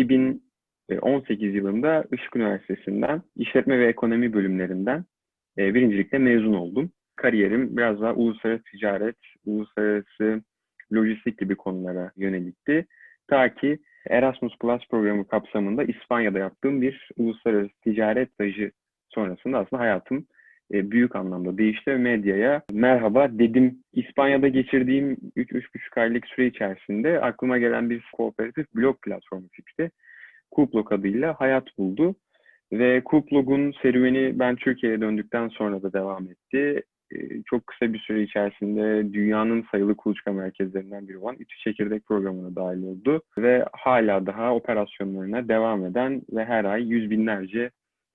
2018 yılında Işık Üniversitesi'nden işletme ve ekonomi bölümlerinden e, birincilikle mezun oldum. Kariyerim biraz daha uluslararası ticaret, uluslararası lojistik gibi konulara yönelikti. Ta ki Erasmus Plus programı kapsamında İspanya'da yaptığım bir uluslararası ticaret stajı sonrasında aslında hayatım e, büyük anlamda değişti ve medyaya merhaba dedim. İspanya'da geçirdiğim 3-3,5 aylık süre içerisinde aklıma gelen bir kooperatif blog platformu fikri Kublog adıyla hayat buldu. Ve Kublog'un serüveni ben Türkiye'ye döndükten sonra da devam etti. E, çok kısa bir süre içerisinde dünyanın sayılı kuluçka merkezlerinden biri olan İTÜ Çekirdek programına dahil oldu. Ve hala daha operasyonlarına devam eden ve her ay yüz binlerce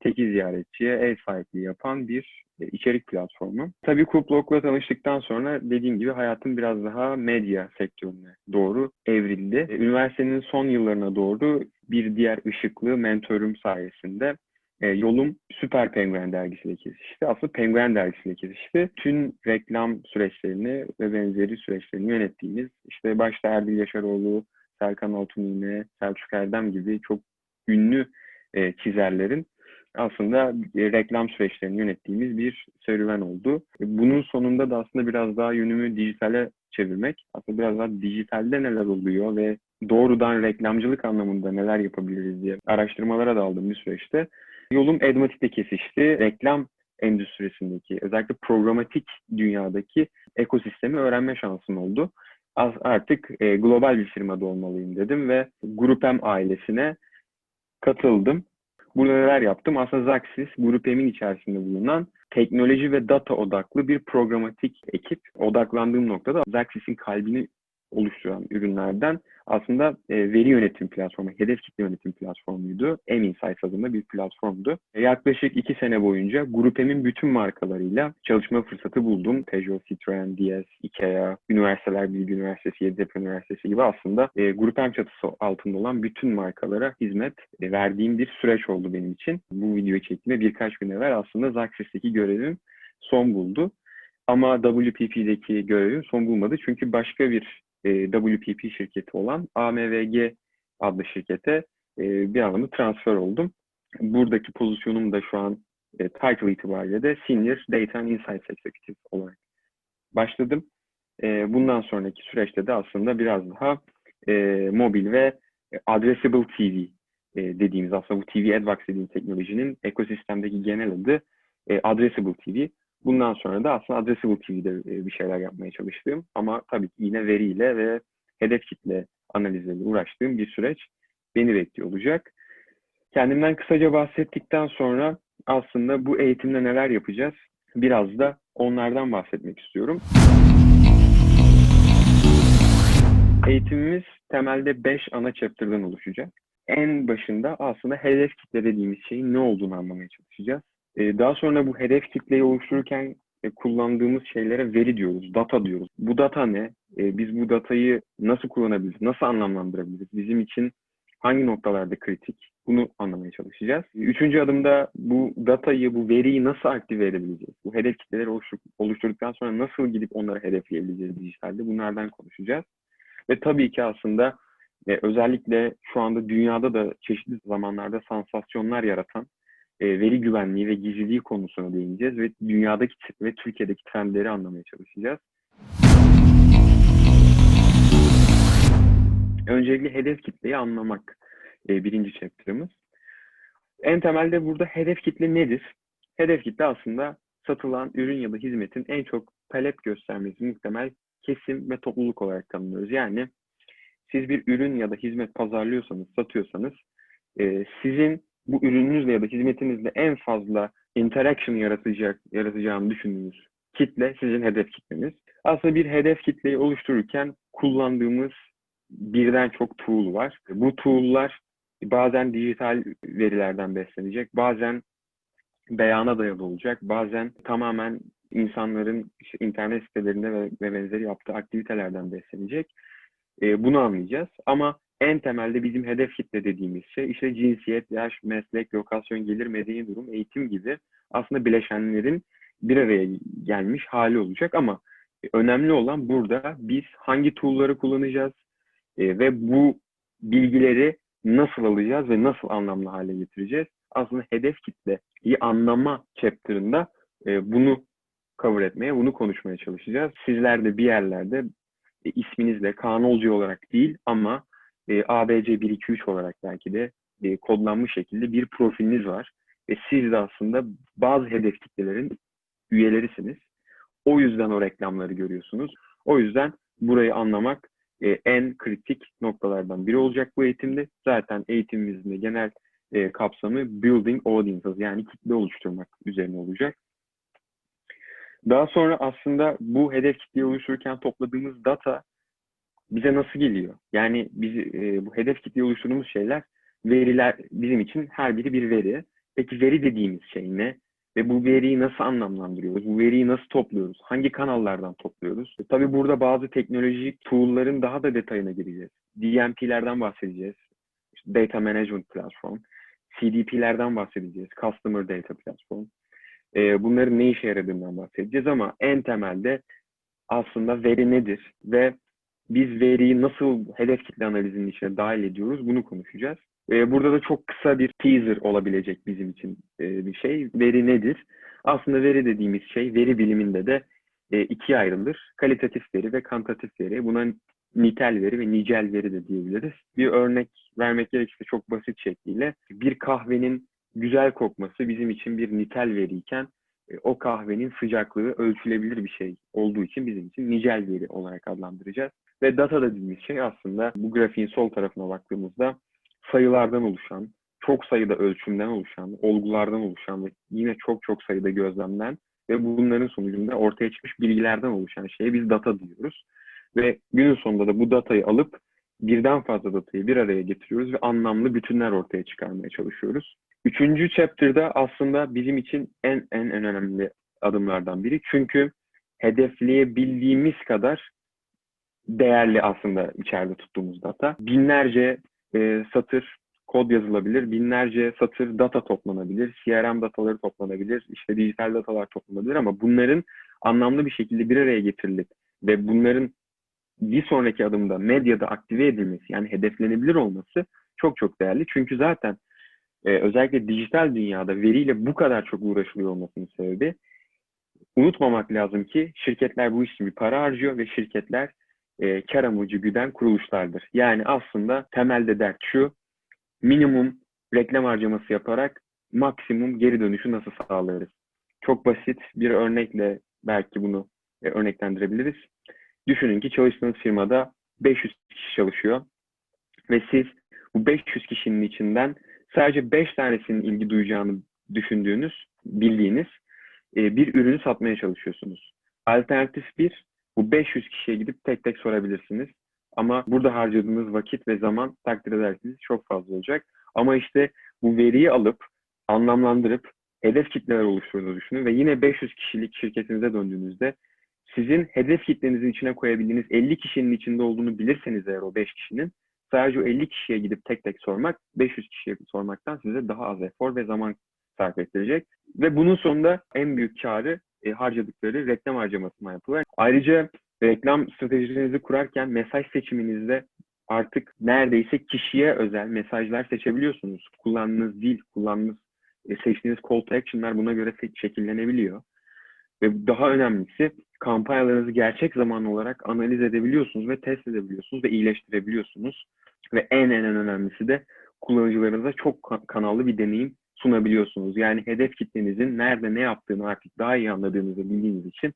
teki ziyaretçiye ev sahipliği yapan bir e, içerik platformu. Tabii Kublog'la tanıştıktan sonra dediğim gibi hayatım biraz daha medya sektörüne doğru evrildi. E, üniversitenin son yıllarına doğru bir diğer ışıklı mentorum sayesinde e, yolum Süper Penguen dergisiyle kesişti. Aslında Penguen dergisiyle kesişti. Tüm reklam süreçlerini ve benzeri süreçlerini yönettiğimiz işte başta Erdil Yaşaroğlu, Serkan Altunine, Selçuk Erdem gibi çok ünlü e, çizerlerin aslında reklam süreçlerini yönettiğimiz bir serüven oldu. E, bunun sonunda da aslında biraz daha yönümü dijitale çevirmek, aslında biraz daha dijitalde neler oluyor ve doğrudan reklamcılık anlamında neler yapabiliriz diye araştırmalara daldığım bir süreçte yolum Edmatik'te kesişti. Reklam endüstrisindeki, özellikle programatik dünyadaki ekosistemi öğrenme şansım oldu. Artık e, global bir firmada olmalıyım dedim ve Grupem ailesine katıldım. Burada neler yaptım? Aslında Zaxis, Grup M'in içerisinde bulunan teknoloji ve data odaklı bir programatik ekip. Odaklandığım noktada Zaxis'in kalbini oluşturan ürünlerden aslında e, veri yönetim platformu, hedef kitle yönetim platformuydu. M-Insights adında bir platformdu. E, yaklaşık iki sene boyunca Grup M'in bütün markalarıyla çalışma fırsatı buldum. Peugeot, Citroen, DS, Ikea, Üniversiteler Bilgi Üniversitesi, Yeditepe Üniversitesi gibi aslında e, Grup M çatısı altında olan bütün markalara hizmet e, verdiğim bir süreç oldu benim için. Bu videoyu çektiğimde birkaç gün evvel aslında Zaxxis'teki görevim son buldu. Ama WPP'deki görevim son bulmadı. Çünkü başka bir e, WPP şirketi olan AMVG adlı şirkete e, bir anlamda transfer oldum. Buradaki pozisyonum da şu an e, title itibariyle de Senior Data and Insights Executive olarak başladım. Bundan sonraki süreçte de aslında biraz daha mobil ve addressable TV dediğimiz aslında bu TV AdVox dediğimiz teknolojinin ekosistemdeki genel adı addressable TV. Bundan sonra da aslında Addressable TV'de e, bir şeyler yapmaya çalıştığım ama tabii ki yine veriyle ve hedef kitle analizleriyle uğraştığım bir süreç beni bekliyor olacak. Kendimden kısaca bahsettikten sonra aslında bu eğitimde neler yapacağız biraz da onlardan bahsetmek istiyorum. Eğitimimiz temelde 5 ana chapter'dan oluşacak. En başında aslında hedef kitle dediğimiz şeyin ne olduğunu anlamaya çalışacağız. Ee, daha sonra bu hedef kitleyi oluştururken e, kullandığımız şeylere veri diyoruz, data diyoruz. Bu data ne? Ee, biz bu datayı nasıl kullanabiliriz, nasıl anlamlandırabiliriz? Bizim için hangi noktalarda kritik? Bunu anlamaya çalışacağız. Üçüncü adımda bu datayı, bu veriyi nasıl aktive edebileceğiz? Bu hedef kitleleri oluşturduktan sonra nasıl gidip onları hedefleyebileceğiz dijitalde? Bunlardan konuşacağız. Ve tabii ki aslında e, özellikle şu anda dünyada da çeşitli zamanlarda sansasyonlar yaratan e, veri güvenliği ve gizliliği konusuna değineceğiz ve dünyadaki ve Türkiye'deki trendleri anlamaya çalışacağız. Öncelikle hedef kitleyi anlamak e, birinci chapter'ımız. En temelde burada hedef kitle nedir? Hedef kitle aslında satılan ürün ya da hizmetin en çok talep göstermesi muhtemel kesim ve topluluk olarak tanımlıyoruz. Yani siz bir ürün ya da hizmet pazarlıyorsanız, satıyorsanız e, sizin bu ürününüzle ya da hizmetinizle en fazla interaction yaratacak, yaratacağını düşündüğünüz kitle sizin hedef kitleniz. Aslında bir hedef kitleyi oluştururken kullandığımız birden çok tool var. Bu tool'lar bazen dijital verilerden beslenecek, bazen beyana dayalı olacak, bazen tamamen insanların işte internet sitelerinde ve, benzeri yaptığı aktivitelerden beslenecek. Bunu anlayacağız. Ama en temelde bizim hedef kitle dediğimiz şey işte cinsiyet, yaş, meslek, lokasyon, gelir, medeni durum, eğitim gibi aslında bileşenlerin bir araya gelmiş hali olacak ama önemli olan burada biz hangi tool'ları kullanacağız e, ve bu bilgileri nasıl alacağız ve nasıl anlamlı hale getireceğiz? Aslında hedef kitleyi anlama chapter'ında e, bunu cover etmeye, bunu konuşmaya çalışacağız. Sizler de bir yerlerde e, isminizle Kaan Olcu olarak değil ama e, ABC 123 olarak belki de e, kodlanmış şekilde bir profiliniz var. Ve siz de aslında bazı hedef kitlelerin üyelerisiniz. O yüzden o reklamları görüyorsunuz. O yüzden burayı anlamak e, en kritik noktalardan biri olacak bu eğitimde. Zaten eğitimimizin de genel e, kapsamı Building Audiences yani kitle oluşturmak üzerine olacak. Daha sonra aslında bu hedef kitleyi oluştururken topladığımız data bize nasıl geliyor? Yani biz e, bu hedef kitleyi oluşturduğumuz şeyler veriler bizim için her biri bir veri. Peki veri dediğimiz şey ne? Ve bu veriyi nasıl anlamlandırıyoruz? Bu veriyi nasıl topluyoruz? Hangi kanallardan topluyoruz? E, tabii burada bazı teknolojik tool'ların daha da detayına gireceğiz. DMP'lerden bahsedeceğiz. İşte Data Management Platform. CDP'lerden bahsedeceğiz. Customer Data Platform. E, bunların ne işe yaradığından bahsedeceğiz ama en temelde aslında veri nedir ve biz veriyi nasıl hedef kitle analizinin içine dahil ediyoruz bunu konuşacağız. E, burada da çok kısa bir teaser olabilecek bizim için e, bir şey. Veri nedir? Aslında veri dediğimiz şey veri biliminde de e, ikiye ayrılır. Kalitatif veri ve kantitatif veri. Buna nitel veri ve nicel veri de diyebiliriz. Bir örnek vermek gerekirse çok basit şekliyle bir kahvenin güzel kokması bizim için bir nitel veriyken e, o kahvenin sıcaklığı ölçülebilir bir şey olduğu için bizim için nicel veri olarak adlandıracağız. Ve data dediğimiz şey aslında bu grafiğin sol tarafına baktığımızda sayılardan oluşan, çok sayıda ölçümden oluşan, olgulardan oluşan ve yine çok çok sayıda gözlemden ve bunların sonucunda ortaya çıkmış bilgilerden oluşan şeye biz data diyoruz. Ve günün sonunda da bu datayı alıp birden fazla datayı bir araya getiriyoruz ve anlamlı bütünler ortaya çıkarmaya çalışıyoruz. Üçüncü chapter'da aslında bizim için en en en önemli adımlardan biri. Çünkü hedefleyebildiğimiz kadar değerli aslında içeride tuttuğumuz data. Binlerce e, satır kod yazılabilir, binlerce satır data toplanabilir, CRM dataları toplanabilir, işte dijital datalar toplanabilir ama bunların anlamlı bir şekilde bir araya getirilip ve bunların bir sonraki adımda medyada aktive edilmesi yani hedeflenebilir olması çok çok değerli. Çünkü zaten e, özellikle dijital dünyada veriyle bu kadar çok uğraşılıyor olmasının sebebi unutmamak lazım ki şirketler bu iş için bir para harcıyor ve şirketler e, kar amacı güden kuruluşlardır. Yani aslında temelde dert şu, minimum reklam harcaması yaparak maksimum geri dönüşü nasıl sağlarız? Çok basit bir örnekle belki bunu e, örneklendirebiliriz. Düşünün ki çalıştığınız firmada 500 kişi çalışıyor ve siz bu 500 kişinin içinden sadece 5 tanesinin ilgi duyacağını düşündüğünüz, bildiğiniz e, bir ürünü satmaya çalışıyorsunuz. Alternatif bir, bu 500 kişiye gidip tek tek sorabilirsiniz. Ama burada harcadığınız vakit ve zaman takdir edersiniz çok fazla olacak. Ama işte bu veriyi alıp anlamlandırıp hedef kitleler oluşturduğunu düşünün ve yine 500 kişilik şirketinize döndüğünüzde sizin hedef kitlenizin içine koyabildiğiniz 50 kişinin içinde olduğunu bilirseniz eğer o 5 kişinin sadece o 50 kişiye gidip tek tek sormak 500 kişiye sormaktan size daha az efor ve zaman sarf ettirecek. Ve bunun sonunda en büyük karı e, harcadıkları reklam harcamasına yapılır. Ayrıca reklam stratejilerinizi kurarken mesaj seçiminizde artık neredeyse kişiye özel mesajlar seçebiliyorsunuz. Kullandığınız dil, kullandığınız e, seçtiğiniz call to action'lar buna göre şekillenebiliyor. Ve daha önemlisi kampanyalarınızı gerçek zaman olarak analiz edebiliyorsunuz ve test edebiliyorsunuz ve iyileştirebiliyorsunuz. Ve en en en önemlisi de kullanıcılarınıza çok kanallı bir deneyim sunabiliyorsunuz. Yani hedef kitlenizin nerede ne yaptığını artık daha iyi anladığınızı bildiğiniz için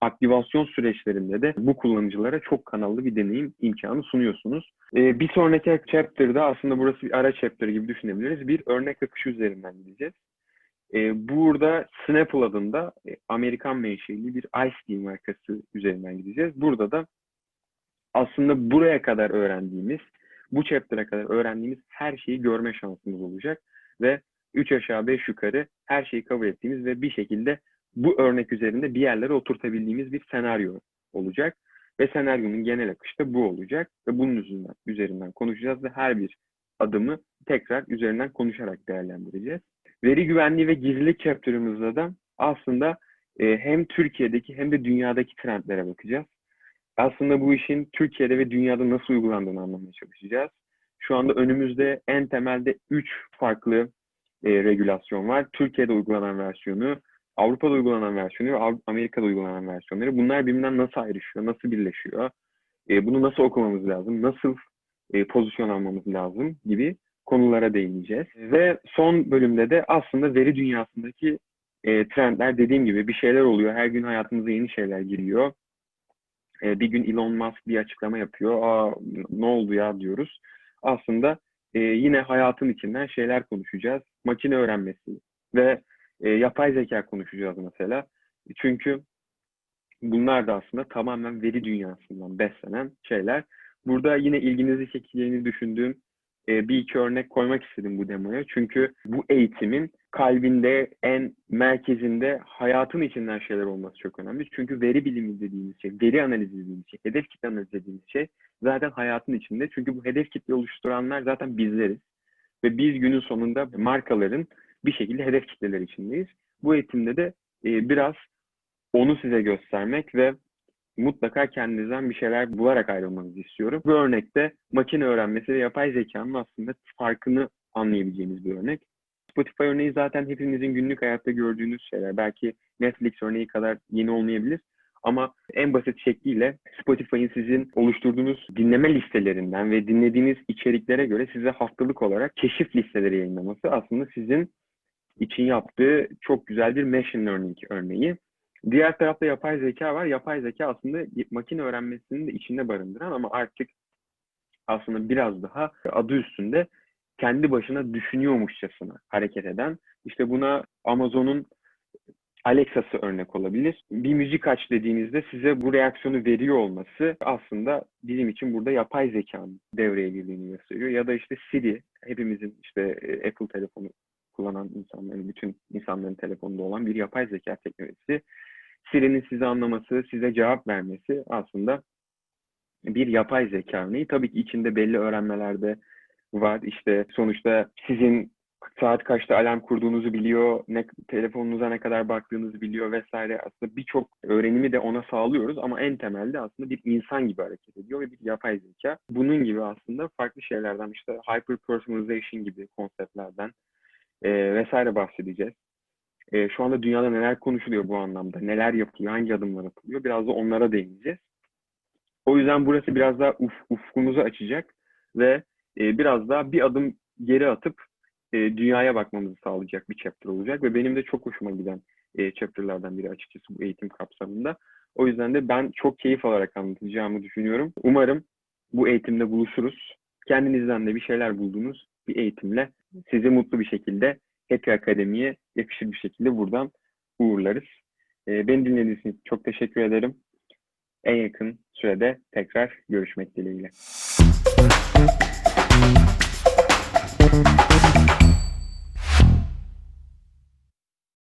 aktivasyon süreçlerinde de bu kullanıcılara çok kanallı bir deneyim imkanı sunuyorsunuz. Ee, bir sonraki chapter'da aslında burası bir ara chapter gibi düşünebiliriz. Bir örnek akışı üzerinden gideceğiz. Ee, burada Snapple adında e, Amerikan menşeli bir Ice Tea markası üzerinden gideceğiz. Burada da aslında buraya kadar öğrendiğimiz, bu chapter'a kadar öğrendiğimiz her şeyi görme şansımız olacak ve 3 aşağı 5 yukarı her şeyi kabul ettiğimiz ve bir şekilde bu örnek üzerinde bir yerlere oturtabildiğimiz bir senaryo olacak. Ve senaryonun genel akışı bu olacak. Ve bunun üzerinden, üzerinden konuşacağız ve her bir adımı tekrar üzerinden konuşarak değerlendireceğiz. Veri güvenliği ve gizlilik chapter'ımızda da aslında e, hem Türkiye'deki hem de dünyadaki trendlere bakacağız. Aslında bu işin Türkiye'de ve dünyada nasıl uygulandığını anlamaya çalışacağız. Şu anda önümüzde en temelde 3 farklı e, regülasyon var. Türkiye'de uygulanan versiyonu, Avrupa'da uygulanan versiyonu ve Amerika'da uygulanan versiyonları. Bunlar birbirinden nasıl ayrışıyor, nasıl birleşiyor, e, bunu nasıl okumamız lazım, nasıl e, pozisyon almamız lazım gibi konulara değineceğiz. Ve son bölümde de aslında veri dünyasındaki e, trendler dediğim gibi bir şeyler oluyor. Her gün hayatımıza yeni şeyler giriyor. E, bir gün Elon Musk bir açıklama yapıyor. Aa ne oldu ya diyoruz. Aslında e, yine hayatın içinden şeyler konuşacağız. Makine öğrenmesi ve e, yapay zeka konuşacağız mesela. Çünkü bunlar da aslında tamamen veri dünyasından beslenen şeyler. Burada yine ilginizi çekeceğini düşündüğüm e, bir iki örnek koymak istedim bu demoya. Çünkü bu eğitimin kalbinde, en merkezinde hayatın içinden şeyler olması çok önemli. Çünkü veri bilimi dediğimiz şey, veri analizi dediğimiz şey, hedef kitle analizi dediğimiz şey zaten hayatın içinde. Çünkü bu hedef kitle oluşturanlar zaten bizleriz. Ve biz günün sonunda markaların bir şekilde hedef kitleler içindeyiz. Bu eğitimde de e, biraz onu size göstermek ve mutlaka kendinizden bir şeyler bularak ayrılmanızı istiyorum. Bu örnekte makine öğrenmesi ve yapay zekanın aslında farkını anlayabileceğimiz bir örnek. Spotify örneği zaten hepimizin günlük hayatta gördüğünüz şeyler. Belki Netflix örneği kadar yeni olmayabilir. Ama en basit şekliyle Spotify'ın sizin oluşturduğunuz dinleme listelerinden ve dinlediğiniz içeriklere göre size haftalık olarak keşif listeleri yayınlaması aslında sizin için yaptığı çok güzel bir machine learning örneği. Diğer tarafta yapay zeka var. Yapay zeka aslında makine öğrenmesini de içinde barındıran ama artık aslında biraz daha adı üstünde kendi başına düşünüyormuşçasına hareket eden. İşte buna Amazon'un Alexa'sı örnek olabilir. Bir müzik aç dediğinizde size bu reaksiyonu veriyor olması aslında bizim için burada yapay zekanın devreye girdiğini gösteriyor. Ya da işte Siri, hepimizin işte e, Apple telefonu kullanan insanların, bütün insanların telefonunda olan bir yapay zeka teknolojisi. Siri'nin sizi anlaması, size cevap vermesi aslında bir yapay zeka örneği. Tabii ki içinde belli öğrenmelerde var. İşte sonuçta sizin saat kaçta alarm kurduğunuzu biliyor, ne telefonunuza ne kadar baktığınızı biliyor vesaire. Aslında birçok öğrenimi de ona sağlıyoruz ama en temelde aslında bir insan gibi hareket ediyor ve bir yapay zeka. Bunun gibi aslında farklı şeylerden işte hyper personalization gibi konseptlerden e, vesaire bahsedeceğiz. E, şu anda dünyada neler konuşuluyor bu anlamda, neler yapılıyor, hangi adımlar atılıyor biraz da onlara değineceğiz. O yüzden burası biraz daha uf, ufkumuzu açacak ve e, biraz daha bir adım geri atıp e, dünyaya bakmamızı sağlayacak bir chapter olacak ve benim de çok hoşuma giden e, chapterlardan biri açıkçası bu eğitim kapsamında. O yüzden de ben çok keyif alarak anlatacağımı düşünüyorum. Umarım bu eğitimde buluşuruz. Kendinizden de bir şeyler bulduğunuz bir eğitimle sizi mutlu bir şekilde Happy Akademi'ye yakışır bir şekilde buradan uğurlarız. E, beni dinlediğiniz için çok teşekkür ederim. En yakın sürede tekrar görüşmek dileğiyle.